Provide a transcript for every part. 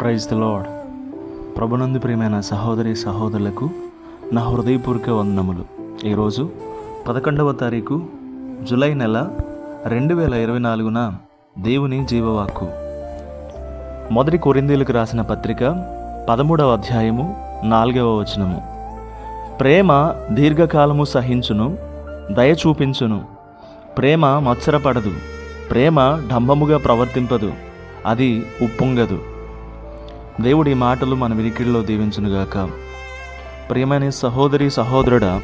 Praise the lord ప్రభునందు ప్రియమైన సహోదరి సహోదరులకు నా హృదయపూర్వక వందనములు. ఈరోజు పదకొండవ తారీఖు జూలై నెల రెండు వేల ఇరవై నాలుగున దేవుని జీవవాక్కు. మొదటి కొరిందీలకు రాసిన పత్రిక పదమూడవ అధ్యాయము నాలుగవ వచనము. ప్రేమ దీర్ఘకాలము సహించును దయ చూపించును. ప్రేమ మత్సరపడదు ప్రేమ డంబముగా ప్రవర్తింపదు అది ఉప్పొంగదు. దేవుడి మాటలు మన వినికిడిలో దీవించునుగాక. ప్రియమైన సహోదరి సహోదరుడా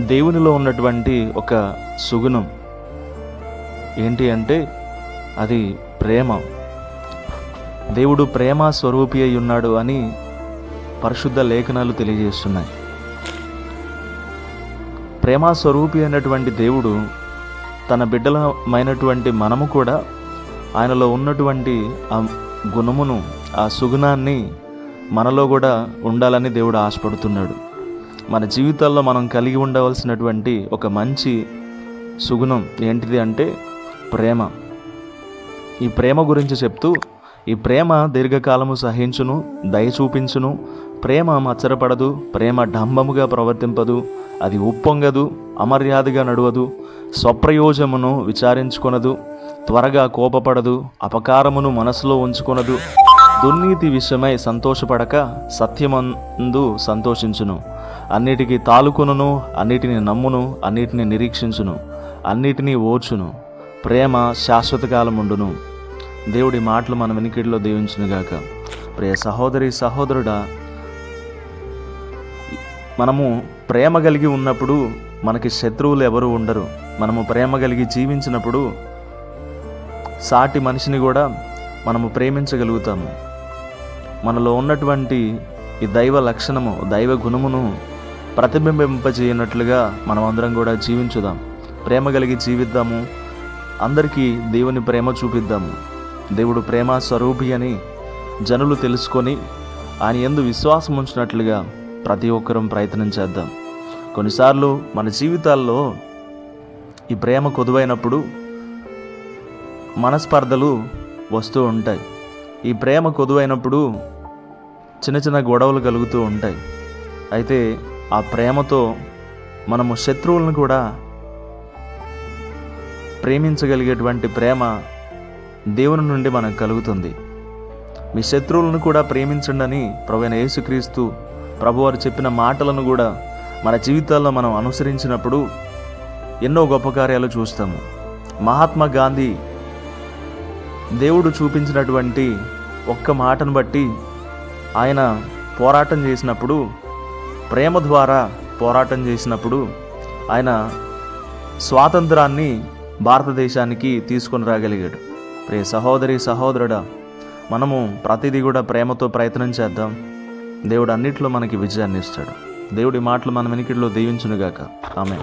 దేవునిలో ఉన్నటువంటి ఒక సుగుణం ఏంటి అంటే అది ప్రేమ. దేవుడు ప్రేమ స్వరూపి అయి ఉన్నాడు అని పరిశుద్ధ లేఖనాలు తెలియజేస్తున్నాయి. ప్రేమ స్వరూపి అయినటువంటి దేవుడు తన బిడ్డలమైనటువంటి మనము కూడా ఆయనలో ఉన్నటువంటి గుణమును ఆ సుగుణాన్ని మనలో కూడా ఉండాలని దేవుడు ఆశపడుతున్నాడు. మన జీవితాల్లో మనం కలిగి ఉండవలసినటువంటి ఒక మంచి సుగుణం ఏంటిది అంటే ప్రేమ. ఈ ప్రేమ గురించి చెప్తూ ఈ ప్రేమ దీర్ఘకాలము సహించును దయ చూపించును. ప్రేమ మచ్చరపడదు ప్రేమ డంబముగా ప్రవర్తింపదు అది ఉప్పొంగదు అమర్యాదగా నడవదు స్వప్రయోజమును విచారించుకొనదు. త్వరగా కోపపడదు అపకారమును మనసులో ఉంచుకొనదు. దుర్నీతి విషయమై సంతోషపడక సత్యమందు సంతోషించును. అన్నిటికీ తాలుకొనును అన్నిటిని నమ్మును అన్నిటిని నిరీక్షించును అన్నిటినీ ఓర్చును. ప్రేమ శాశ్వత కాలముండును దేవుడి మాటలు మన వెనికిడిలో దీవించునుగాక. ప్రియ సహోదరి సహోదరుడా మనము ప్రేమ కలిగి ఉన్నప్పుడు మనకి శత్రువులు ఎవరు ఉండరు. మనము ప్రేమ కలిగి జీవించినప్పుడు సాటి మనిషిని కూడా మనము ప్రేమించగలుగుతాము. మనలో ఉన్నటువంటి ఈ దైవ లక్షణము దైవ గుణమును ప్రతిబింబింపజేయనట్లుగా మనం అందరం కూడా జీవించుదాం. ప్రేమ కలిగి జీవిద్దాము. అందరికీ దేవుని ప్రేమ చూపిద్దాము. దేవుడు ప్రేమ స్వరూపి అని జనులు తెలుసుకొని ఆయన ఎందు విశ్వాసం ఉంచినట్లుగా ప్రతి ఒక్కరం ప్రయత్నం చేద్దాం. కొన్నిసార్లు మన జీవితాల్లో ఈ ప్రేమ కొదువైనప్పుడు మనస్పర్ధలు వస్తూ ఉంటాయి. ఈ ప్రేమ కొదువైనప్పుడు చిన్న చిన్న గొడవలు కలుగుతూ ఉంటాయి. అయితే ఆ ప్రేమతో మనము శత్రువులను కూడా ప్రేమించగలిగేటువంటి ప్రేమ దేవుని నుండి మనకు కలుగుతుంది. మీ శత్రువులను కూడా ప్రేమించండి అని ప్రవీణ యేసుక్రీస్తు ప్రభువారు చెప్పిన మాటలను కూడా మన జీవితాల్లో మనం అనుసరించినప్పుడు ఎన్నో గొప్ప కార్యాలు చూస్తాము. మహాత్మా గాంధీ దేవుడు చూపించినటువంటి ఒక్క మాటను బట్టి ఆయన పోరాటం చేసినప్పుడు ప్రేమ ద్వారా పోరాటం చేసినప్పుడు ఆయన స్వాతంత్రాన్ని భారతదేశానికి తీసుకొని రాగలిగాడు. ప్రే సహోదరి సహోదరుడా మనము ప్రతిదీ కూడా ప్రేమతో ప్రయత్నం చేద్దాం. దేవుడు అన్నిట్లో మనకి విజయాన్ని ఇస్తాడు. దేవుడి మాటలు మన వెనికిడిలో దీవించునుగాక. ఆమె